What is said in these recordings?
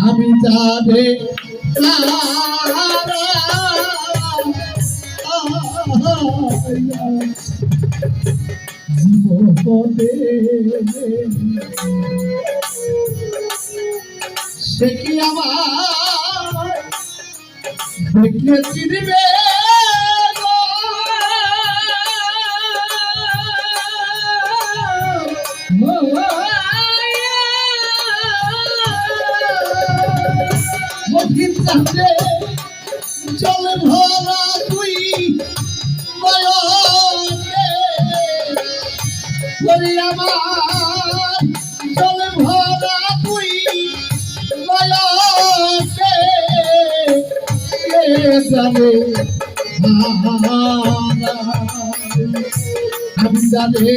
আমি যাবে সে কি আমার দেখলে চিনবে? চাঁদে জলে ভরা তুই নয়নে করি আমার জলে ভরা তুই কে জানে আমি জানে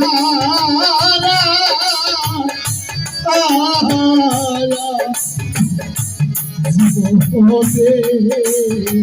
হারা হারা জীবনে ও জানে বাদল ধরা মরে আমি এমনি দিলে হারা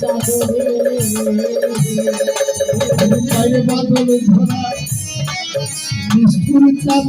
চাদরে বাদল ধরা নিষ্ঠুর চাব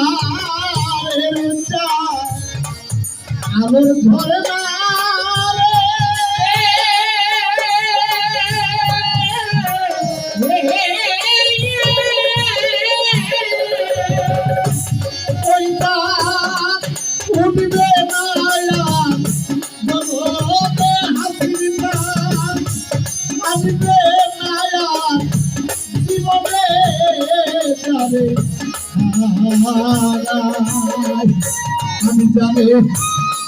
আলোর ঘরে না ওই তার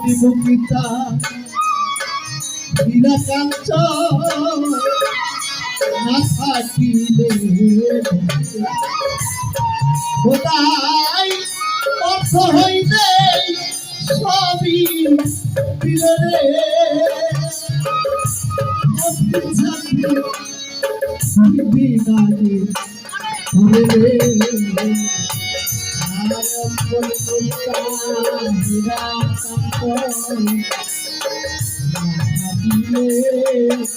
যাবে নদী মুখিতা নিরাকাঞ্চ না থাকিলে কোথায় অর্থ হইলে সবই দিলে রে বিনাগে রে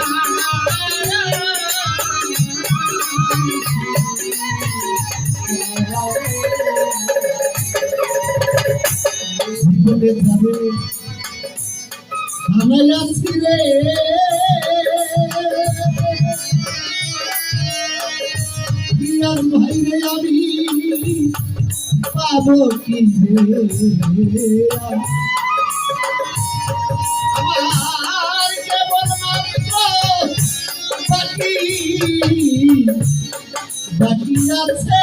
আমি যাবে হারা আয়াতি জীবনে করে যাবে আমি যাবে জীবনে যাবে থানায় আছি রে। ভাই রে আমি পাবো কি আমার কেবল মাত্র বাকি বাকি আছে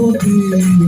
我给